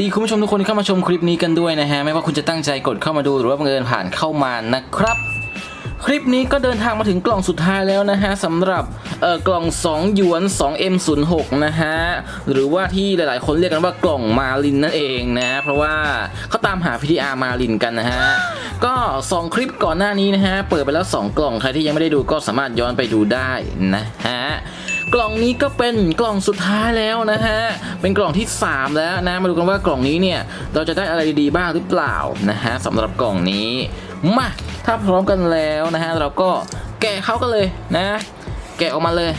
ดีคุณผู้ชมทุกคนที่เข้ามาชมคลิปนี้กันด้วยนะฮะ ไม่ว่าคุณจะตั้งใจกดเข้ามาดูหรือว่าบังเอิญผ่านเข้ามานะครับ คลิปนี้ก็เดินทางมาถึงกล่องสุดท้ายแล้วนะฮะสำหรับเอ่อกล่อง 2 หยวน 2M06 นะฮะ หรือว่าที่หลายๆ คนเรียกกันว่ากล่องมาลินนั่นเองนะ เพราะว่าเขาตามหา PTR มาลินกันนะฮะ ก็ 2 คลิปก่อนหน้านี้นะฮะ เปิดไปแล้ว 2 กล่องใครที่ยังไม่ได้ดูก็สามารถย้อนไปดูได้นะฮะ กล่องนี้ก็เป็นกล่องสุดท้ายแล้วนะฮะ เป็นกล่องที่ 3 แล้วนะ มาดูกันว่ากล่องนี้เนี่ยเราจะได้อะไรดีๆบ้างหรือเปล่านะฮะสำหรับกล่องนี้ มา ถ้าพร้อมกันแล้วนะฮะเราก็แกะเขากันเลยนะ แกะออกมาเลย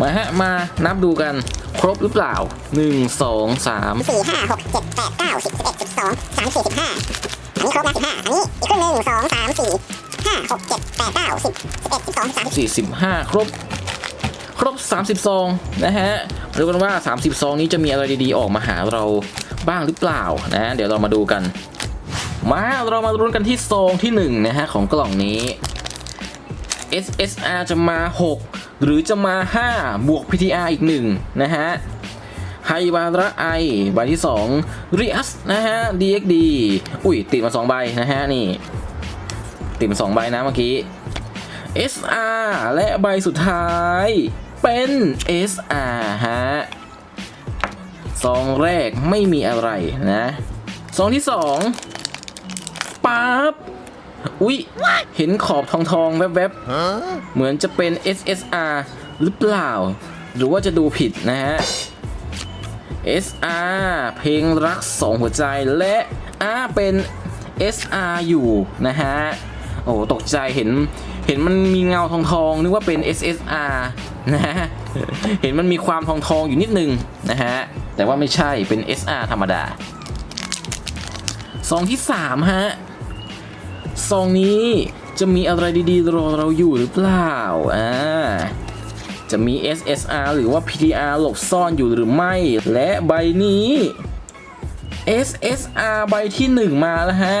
มาฮะมานับดูกันครบหรือเปล่า 1 2 3สี่ห้าหกเจ็ดแปดเก้าสิบสิบเอ็ดสิบสองสามสี่สิบห้าอันนี้ครบแล้วสิบห้าอันนี้อีกครึ่งหนึ่งสองสามสี่ห้าหกเจ็ดแปดเก้าสิบสิบเอ็ดสิบสองสาม45ครบ ครบ 30 ซองนะฮะดูกันว่า 30 ซองนี้จะมีอะไรดีๆ ออกมาหาเราบ้างหรือเปล่านะ เดี๋ยวเรามาดูกัน มาเรามาลุ้นกันที่ซองที่1นะฮะของกล่องนี้ SSR จะมา 6 หรือจะมา 5 บวก PTR อีก 1 นะฮะไฮวาระไอใบที่2 r i อัสนะฮะ DXD อุ้ย ติดมา 2 ใบนะฮะ นี่ ติดมา 2 ใบนะเมื่อกี้ SR และใบสุดท้าย เป็น SR ฮะซองแรกไม่มีอะไรนะซองที่สองปั๊บอุ๊ย เห็นขอบทองทองๆแวบๆ เหมือนจะเป็น SSR หรือเปล่า หรือว่าจะดูผิดนะฮะ SR เพลงรักสองหัวใจและ R เป็น SR อยู่นะฮะ โอ้ตกใจเห็น เห็นมันมีเงาทองทองนึกว่าเป็น SSR นะฮะ เห็นมันมีความทองทองอยู่นิดนึงนะฮะ แต่ว่าไม่ใช่เป็น SR ธรรมดาซองที่ 3 ฮะซองนี้จะมีอะไรดีๆรอเราอยู่หรือเปล่า อ่า จะมี SSR หรือว่า PTR หลบซ่อนอยู่หรือไม่ และใบนี้ SSR ใบที่ 1 มาแล้วฮะ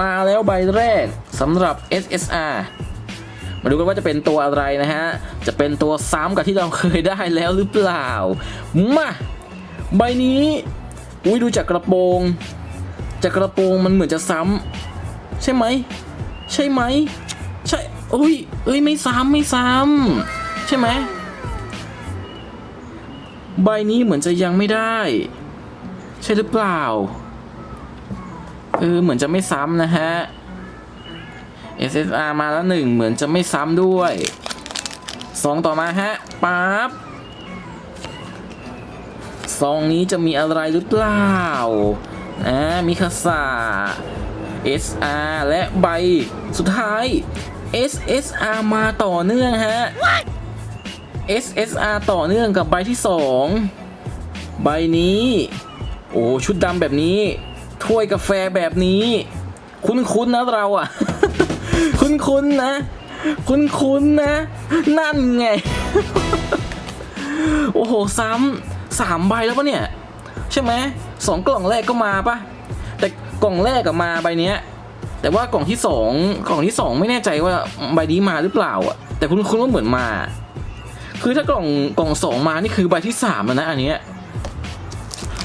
มาแล้วใบแรก สำหรับ SSR มาดูกันว่าจะเป็นตัวอะไรนะฮะ จะเป็นตัวซ้ำกับที่เราเคยได้แล้วหรือเปล่า มา ใบนี้อุ้ยดูจากกระโปรง จากกระโปรงมันเหมือนจะซ้ำใช่ไหม ใช่ไหม ใช่อุ้ยเอ้ยไม่ซ้ำไม่ซ้ำใช่ไหม ใบนี้เหมือนจะยังไม่ได้ ใช่หรือเปล่า เออเหมือนจะไม่ซ้ำนะฮะ SSR มาแล้วหนึ่งเหมือนจะไม่ซ้ำด้วยสองต่อมาฮะปั๊บซองนี้จะมีอะไรหรือเปล่าอ่ามีคาสา SR และใบสุดท้าย SSR มาต่อเนื่องฮะ SSR ต่อเนื่องกับใบที่ 2 ใบนี้ โอ้ ชุดดำแบบนี้ ถ้วยกาแฟแบบนี้ คุ้นๆนะเราอะ คุ้นๆนะ คุ้นๆนะ นั่นไง โอ้โห ซ้ำสามใบแล้วปะเนี่ย ใช่ไหมสองกล่องแรกก็มาปะแต่กล่องแรกกับมาใบเนี้ย แต่ว่ากล่องที่สองกล่องที่สองไม่แน่ใจว่าใบนี้มาหรือเปล่าอะแต่คุณคุณว่าเหมือนมา คือถ้ากล่องกล่องสองมานี่คือใบที่สามแล้วนะอันเนี้ย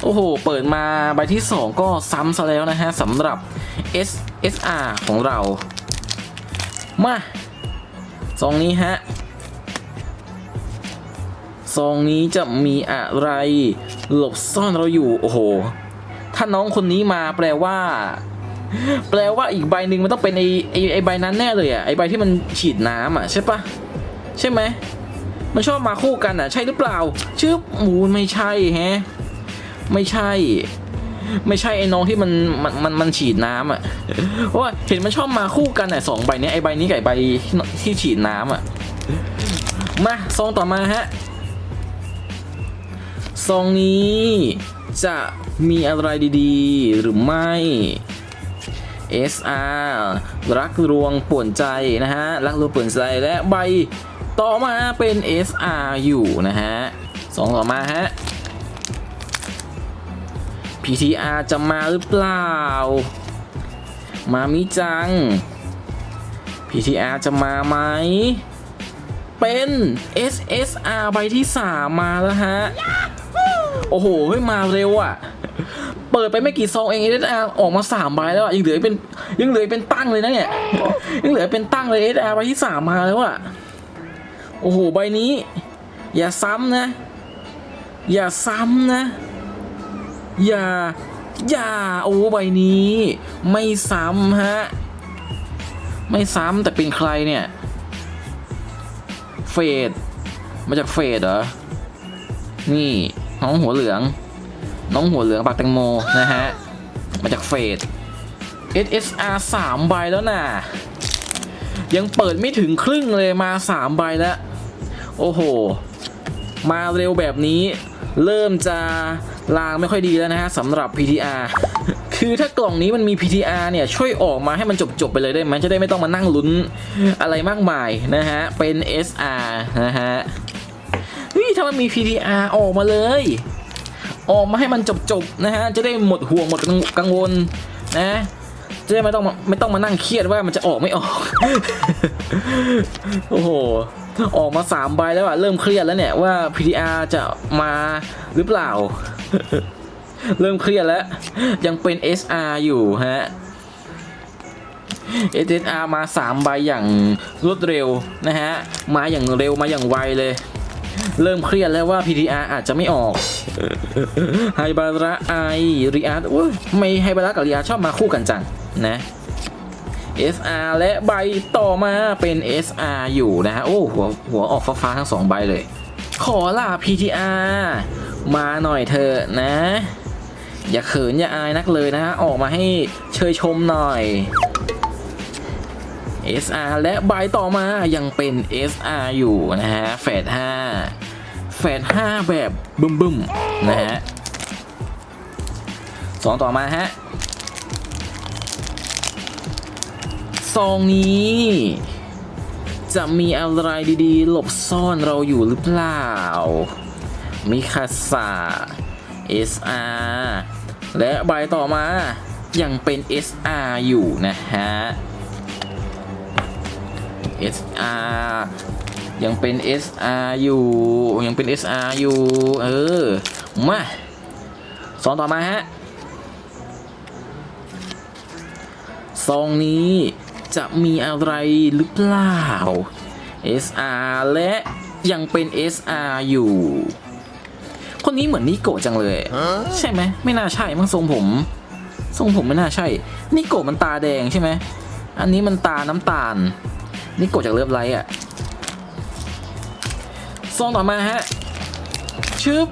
โอ้โห เปิดมาใบที่สองก็ซ้ำซะแล้วนะฮะสำหรับ S SR ของเรา มาซองนี้ฮะซองนี้จะมีอะไร หลบซ่อนเราอยู่ โอ้โห ถ้าน้องคนนี้มาแปลว่า แปลว่าอีกใบหนึ่งมันต้องเป็นไอไอไอใบนั้นแน่เลยอะไอใบที่มันฉีดน้ำอะใช่ปะใช่ไหมมันชอบมาคู่กันอะใช่หรือเปล่า ชื่อหมูไม่ใช่แฮะ ไม่ใช่ ไม่ใช่ไอ้น้องที่มันมันมันมันฉีดน้ำอะเพราะว่าเห็นมันชอบมาคู่กันอะสองใบเนี้ยไอใบนี้กับไอใบที่ฉีดน้ำอะมาซองต่อมาฮะซองนี้จะมีอะไรดีๆ หรือไม่ SR รักรวงป่วนใจนะฮะ รักรวงป่วนใจและใบต่อมาเป็น SR อยู่นะฮะสองต่อมาฮะ PTR จะมาหรือเปล่า มามิจัง PTR จะมาไหม เป็น SSR ใบที่ 3 มาแล้วฮะ โอ้โหเฮ้ยมาเร็วอะปิดไปไม่กี่ซองเองเอสอาร์ออกมาสามใบแล้วอะยังเหลือเป็นยังเหลือเป็นตั้งเลยนะเนี่ย ยังเหลือเป็นตั้งเลยเอสอาร์ใบที่สามมาแล้วอะโอ้โห ใบนี้ อย่าซ้ำนะ อย่าซ้ำนะ อย่า อย่า โอ้ใบนี้ ไม่ซ้ำฮะ ไม่ซ้ำแต่เป็นใครเนี่ย เฟด มาจากเฟดเหรอ นี่น้องหัวเหลือง น้องหัวเหลืองปากแตงโมนะฮะ มาจากเฟด SSR 3ใบแล้วน่ะ ยังเปิดไม่ถึงครึ่งเลยมา 3 ใบแล้ว โอ้โห มาเร็วแบบนี้ เริ่มจะ ลางไม่ค่อยดีแล้วนะฮะสำหรับ PTR คือถ้ากล่องนี้มันมี PTR เนี่ยช่วยออกมาให้มันจบๆไปเลยได้ไหมจะได้ไม่ต้องมานั่งลุ้นอะไรมากมายนะฮะ เป็น SR นะฮะเฮ้ยถ้ามันมี PTR ออกมาเลย ออกมาให้มันจบๆนะฮะจะได้หมดห่วงหมดกังวลนะจะได้ไม่ต้องไม่ต้องมานั่งเครียดว่ามันจะออกไม่ออก โอ้โห ออกมาสามใบแล้วอะเริ่มเครียดแล้วเนี่ยว่า PTR จะมาหรือเปล่า เริ่มเครียดแล้ว ยังเป็น SR อยู่ฮะ SSR มาสามใบอย่างรวดเร็วนะฮะ มาอย่างเร็วมาอย่างไวเลย เริ่มเครียดแล้วว่า PTR อาจจะไม่ออกไฮบาระไอริอาร์อุ้ยไม่ไฮบาระกับริอาร์ชอบมาคู่กันจังนะ SR และใบต่อมาเป็น SR อยู่นะฮะ โอ้หัวหัวออกฟ้าๆทั้งสองใบเลย ขอล่ะ PTR มาหน่อยเถอะนะ อย่าเขินอย่าอายนักเลยนะฮะออกมาให้เชยชมหน่อย SR และใบต่อมายังเป็น SR อยู่นะฮะแฟด5แฟด5แบบบึ้มๆนะฮะสองต่อมาฮะซองนี้ จะมีอะไรดีๆ หลบซ่อนเราอยู่หรือเปล่า มิคาสา SR และใบต่อมายังเป็น SR อยู่นะฮะ SR ยังเป็น SR อยู่ ยังเป็น SR อยู่ เออ มาสองต่อมาฮะซองนี้จะมีอะไรหรือเปล่า SR และยังเป็น SR อยู่ คนนี้เหมือนนิโกะจังเลย ใช่ไหมไม่น่าใช่มั้งทรงผม ทรงผมไม่น่าใช่ นิโกะมันตาแดงใช่ไหมอันนี้มันตาน้ำตาลนี่กดจากเลิฟไลท์อะซองต่อมาฮะชึบ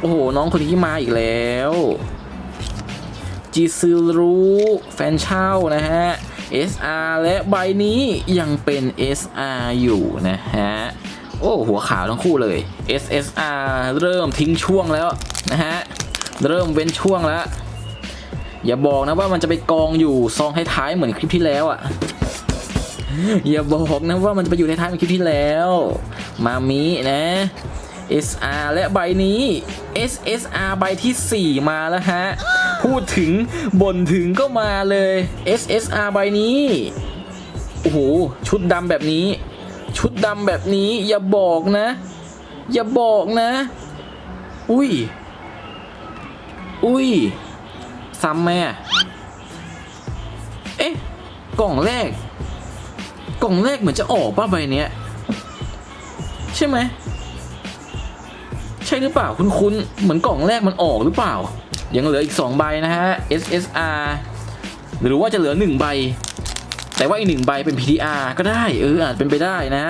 โอ้โห น้องคนนี้มาอีกแล้วจิซึรุแฟนเช่านะฮะ SR และใบนี้ยังเป็น SR อยู่นะฮะ โอ้หัวขาวทั้งคู่เลย SSR เริ่มทิ้งช่วงแล้วนะฮะ เริ่มเว้นช่วงแล้ว อย่าบอกนะว่ามันจะไปกองอยู่ซองท้ายๆเหมือนคลิปที่แล้วอะ อย่าบอกนะว่ามันจะไปอยู่ในท้ายเหมือนคลิปที่แล้ว มามินะ SR และใบนี้ SSR ใบที่ 4 มาแล้วฮะ พูดถึงบ่นถึงก็มาเลย SSR ใบนี้ โอ้โห ชุดดำแบบนี้ ชุดดำแบบนี้ อย่าบอกนะ อย่าบอกนะ อุ้ย อุ้ย ซ้ำไหมอะเอ๊ะ กล่องแรก กล่องแรกเหมือนจะออกป่ะใบเนี้ย ใช่ไหม ใช่หรือเปล่าคุณคุณเหมือนกล่องแรกมันออกหรือเปล่า ยังเหลืออีก 2 ใบนะฮะ SSR หรือว่าจะเหลือ 1 ใบ แต่ว่าอีกหนึ่งใบเป็น PTR ก็ได้เอออาจเป็นไปได้นะ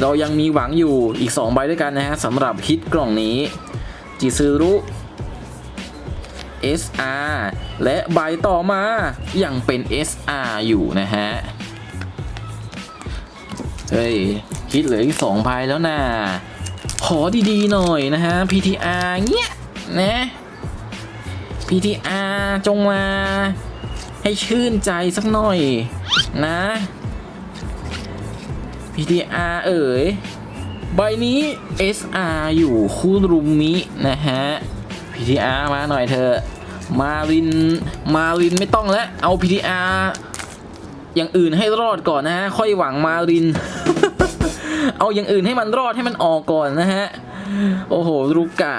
เรายังมีหวังอยู่อีก 2 ใบด้วยกันนะฮะสำหรับฮิตกล่องนี้ จิซึรุ SR และใบต่อมายังเป็น SR อยู่นะฮะ เฮ้ยคิดเหลืออีกสองใบแล้วนะขอดีๆหน่อยนะฮะ PTR เงี้ยนะ PTR จงมาให้ชื่นใจสักหน่อย นะ PTR เอ๋ย ใบนี้ SR อยู่คุรุมมินะฮะ PTR มาหน่อยเถอะ มาริน มารินไม่ต้องแล้ว เอา PTR อย่างอื่นให้รอดก่อนนะฮะ ค่อยหวังมาริน เอาอย่างอื่นให้มันรอดให้มันออกก่อนนะฮะ โอ้โหรุกะ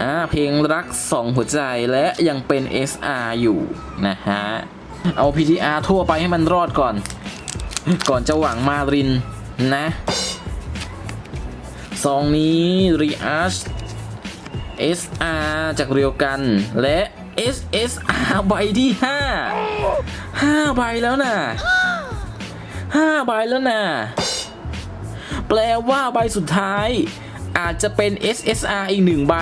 อ่าเพลงรักสองหัวใจและยังเป็น SR อยู่นะฮะ เอา PTR ทั่วไปให้มันรอดก่อน ก่อนจะหวังมารินนะซองนี้ r e a c h SR จากเรียวกันและ SSR ใบที่ 5 5 ใบแล้วนะ5ใบแล้วนะแปลว่าใบสุดท้าย อาจจะเป็น SSR อีกหนึ่งใบ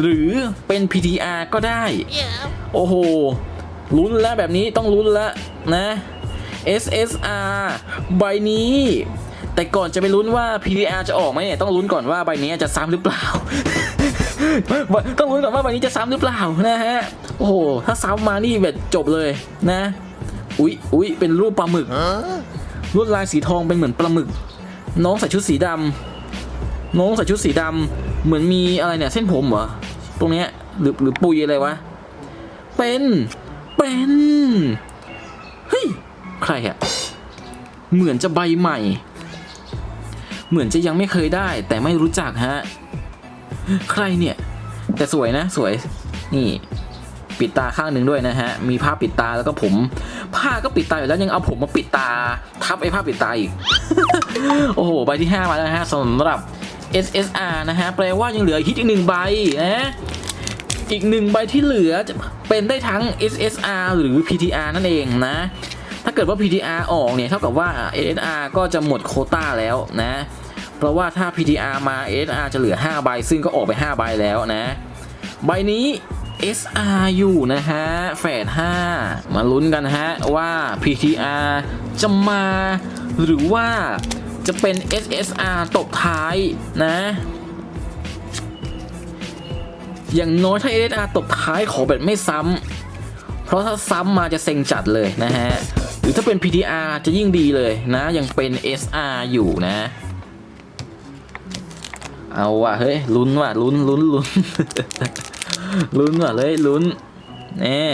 หรือเป็น PTR ก็ได้ โอ้โห ลุ้นแล้วแบบนี้ต้องลุ้นแล้วนะ SSR ใบนี้ แต่ก่อนจะไปลุ้นว่า PTR จะออกไหมเนี่ยต้องลุ้นก่อนว่าใบนี้จะซ้ำหรือเปล่า ต้องลุ้นก่อนว่าใบนี้จะซ้ำหรือเปล่านะฮะ โอ้โห ถ้าซ้ำมานี่แบบจบเลยนะ อุ๊ยอุ๊ยเป็นรูปปลาหมึกลวดลายสีทองเป็นเหมือนปลาหมึก น้องใส่ชุดสีดำน้องใส่ชุดสีดำเหมือนมีอะไรเนี่ยเส้นผมเหรอตรงเนี้ยหรือหรือปุยอะไรวะเป็น เป็น เฮ้ย ใครอะเหมือนจะใบใหม่ เหมือนจะยังไม่เคยได้ แต่ไม่รู้จักฮะ ใครเนี่ย แต่สวยนะสวย นี่ ปิดตาข้างหนึ่งด้วยนะฮะ มีผ้าปิดตาแล้วก็ผม ผ้าก็ปิดตาอยู่แล้วยังเอาผมมาปิดตา ทับไอ้ผ้าปิดตาอีก โอ้โห ใบที่ 5 มาแล้วฮะสำหรับ SSR นะฮะ แปลว่ายังเหลือฮิตอีกหนึ่งใบนะ อีกหนึ่งใบที่เหลือจะเป็นได้ทั้ง SSR หรือ PTR นั่นเองนะ ถ้าเกิดว่า PTR ออกเนี่ยเท่ากับว่า SSR ก็จะหมดโคต้าแล้วนะ เพราะว่าถ้า PTR มา SSR จะเหลือ 5 ใบ ซึ่งก็ออกไป 5 ใบแล้วนะ ใบนี้ SR อยู่นะฮะแฝด5มาลุ้นกันฮะว่า PTR จะมา หรือว่าจะเป็น SSR ตบท้ายนะ อย่างน้อยถ้า SSR ตบท้ายขอแบบไม่ซ้ำเพราะถ้าซ้ำมาจะเซ็งจัดเลยนะฮะ หรือถ้าเป็น PTR จะยิ่งดีเลยนะ ยังเป็น SR อยู่นะ เอาว่ะเฮ้ยลุ้นว่ะลุ้นลุ้นลุ้นลุ้นว่ะเลยลุ้นแน่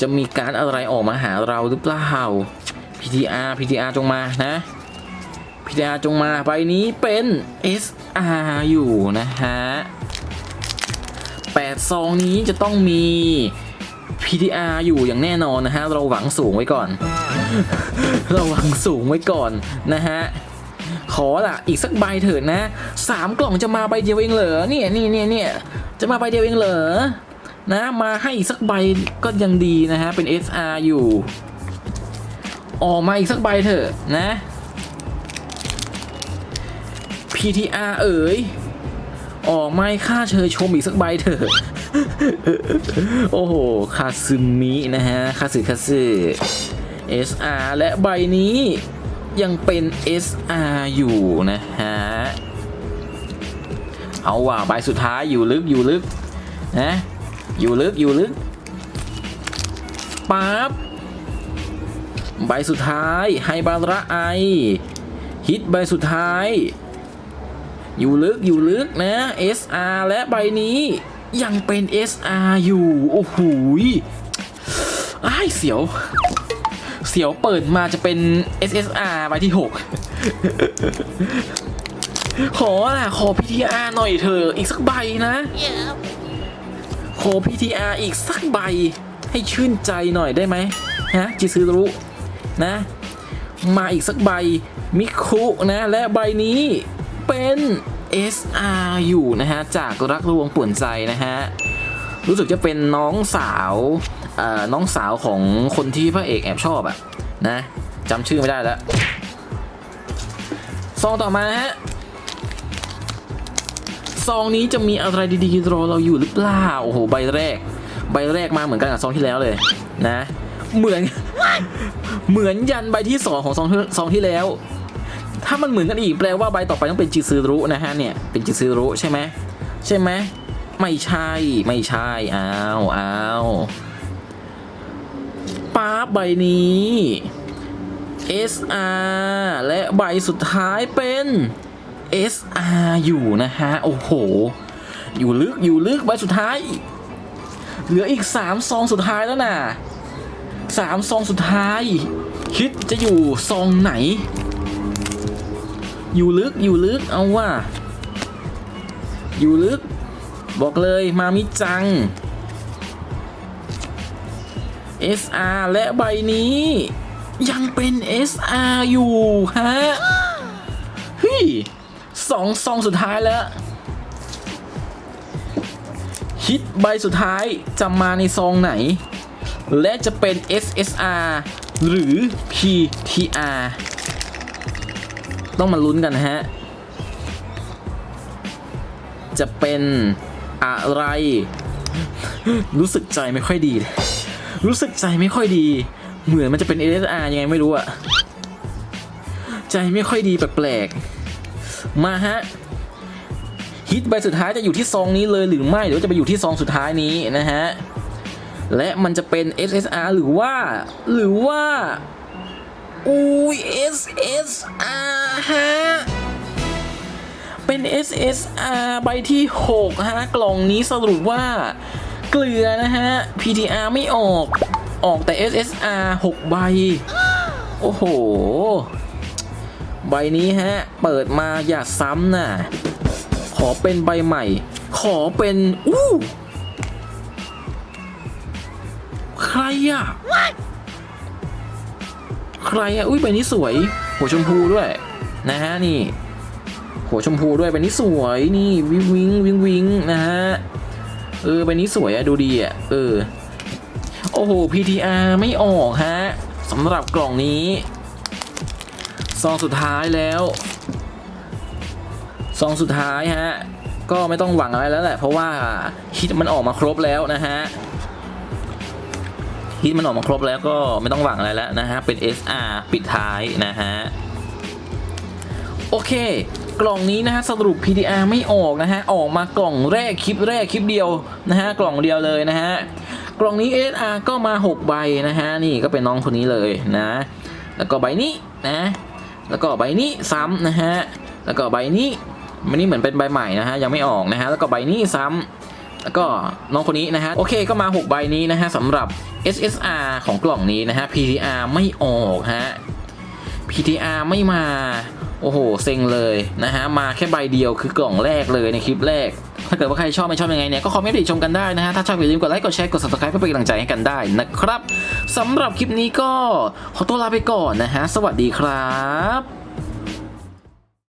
จะมีการอะไรออกมาหาเราหรือเปล่า PTR PTR จงมานะ PTR จงมาใบนี้เป็น SR อยู่นะฮะแปดซองนี้จะต้องมี PTR อยู่อย่างแน่นอนนะฮะ เราหวังสูงไว้ก่อน เราหวังสูงไว้ก่อนนะฮะ ขอละอีกสักใบเถิดนะสามกล่องจะมาใบเดียวเองเหรอเนี่ยนี่เนี่ยเนี่ยจะมาใบเดียวเองเหรอนะ มาให้อีกสักใบก็ยังดีนะฮะ เป็น SR อยู่ ออกมาอีกสักใบเถอะนะ PTR เอ๋ยออกไม้ค่าเชยชมอีกสักใบเถอะ โอ้โห คาซึมินะฮะ คาสึคาสึ SR และใบนี้ยังเป็น SR อยู่นะฮะ เอาว่ะใบสุดท้ายอยู่ลึกอยู่ลึกนะอยู่ลึกอยู่ลึกปั๊บใบสุดท้ายไฮบาระไอ ฮิตใบสุดท้าย อยู่ลึกอยู่ลึกนะ SR และใบนี้ยังเป็น SR อยู่ โอ้โหยอ้ายเสียว เสียวเปิดมาจะเป็น SSR ใบที่ 6 ขอล่ะ ขอ PTR หน่อยเถอะอีกสักใบนะ ขอ PTR อีกสักใบ ให้ชื่นใจหน่อยได้ไหมฮะจิซึรุนะ มาอีกสักใบมิคุนะ และใบนี้ เป็น SR อยู่นะฮะ จากรักลวงป่วนใจนะฮะ รู้สึกจะเป็นน้องสาวเอ่อน้องสาวของคนที่พระเอกแอบชอบอะนะจำชื่อไม่ได้แล้วซองต่อมาฮะซองนี้จะมีอะไรดีๆรอเราอยู่หรือเปล่าโอ้โหใบแรก ใบแรกมาเหมือนกันกับซองที่แล้วเลยนะ เหมือน เหมือนยันใบที่สองของซองที่ซองที่แล้ว ถ้ามันเหมือนกันอีกแปลว่าใบต่อไปต้องเป็นจิซึรุนะฮะเนี่ยเป็นจิซึรุใช่ไหมใช่ไหมไม่ใช่ไม่ใช่อ้าวอ้าวป๊าใบนี้ SR และใบสุดท้ายเป็น SR อยู่นะฮะ โอ้โห อยู่ลึกอยู่ลึกใบสุดท้าย เหลืออีก3ซองสุดท้ายแล้วนะสามซองสุดท้าย คิดจะอยู่ซองไหน อยู่ลึกอยู่ลึกเอาว่า อยู่ลึก บอกเลยมามิจัง SR และใบนี้ ยังเป็น SR อยู่ฮะเฮ้ยสองซองสุดท้ายแล้ว ฮิตใบสุดท้ายจะมาในซองไหน และจะเป็น SSR หรือ PTR ต้องมาลุ้นกันนะฮะ จะเป็นอะไร รู้สึกใจไม่ค่อยดี รู้สึกใจไม่ค่อยดี เหมือนมันจะเป็น SSR ยังไงไม่รู้อะใจไม่ค่อยดีแปลกๆ มาฮะฮิตใบสุดท้ายจะอยู่ที่ซองนี้เลยหรือไม่หรือว่าจะไปอยู่ที่ซองสุดท้ายนี้นะฮะ และมันจะเป็น SSR หรือว่า หรือว่า อุ้ย SSR ฮะ เป็น SSR ใบที่ 6 ฮะ กล่องนี้สรุปว่าเกลือนะฮะ PTR ไม่ออก ออกแต่ SSR 6 ใบ โอ้โห ใบนี้ฮะ เปิดมาอย่าซ้ำน่ะขอเป็นใบใหม่ ขอเป็น อู้ใครอะใครอะอุ้ยใบนี้สวย หัวชมพูด้วย นะฮะนี่หัวชมพูด้วยใบนี้สวยนี่วิงวิงวิงวิงนะฮะเออใบนี้สวยอะดูดีอะเออโอ้โห PTR ไม่ออกฮะสำหรับกล่องนี้ ซองสุดท้ายแล้ว ซองสุดท้ายฮะ ก็ไม่ต้องหวังอะไรแล้วแหละ เพราะว่าฮิตมันออกมาครบแล้วนะฮะฮิตมันออกมาครบแล้วก็ไม่ต้องหวังอะไรแล้วนะฮะ เป็น SR ปิดท้ายนะฮะ โอเค กล่องนี้นะฮะสรุป PDR ไม่ออกนะฮะออกมากล่องแรกคลิปแรกคลิปเดียวนะฮะกล่องเดียวเลยนะฮะกล่องนี้ SR ก็มา 6 ใบนะฮะนี่ก็เป็นน้องคนนี้เลยนะ แล้วก็ใบนี้นะแล้วก็ใบนี้ซ้ำนะฮะแล้วก็ใบนี้ใบนี้เหมือนเป็นใบใหม่นะฮะยังไม่ออกนะฮะแล้วก็ใบนี้ซ้ำแล้วก็น้องคนนี้นะฮะโอเคก็มา 6 ใบนี้นะฮะสำหรับ SSR ของกล่องนี้นะฮะ PTR ไม่ออกฮะ PTR ไม่มา โอ้โหเซ็งเลยนะฮะมาแค่ใบเดียวคือกล่องแรกเลยในคลิปแรก ถ้าเกิดว่าใครชอบไม่ชอบยังไงเนี่ยก็คอมเมนต์ติชมกันได้นะฮะถ้าชอบอย่าลืมกดไลค์กดแชร์กด subscribe เพื่อเป็นกำลังใจให้กันได้นะครับสำหรับคลิปนี้ก็ขอตัวลาไปก่อนนะฮะสวัสดีครับ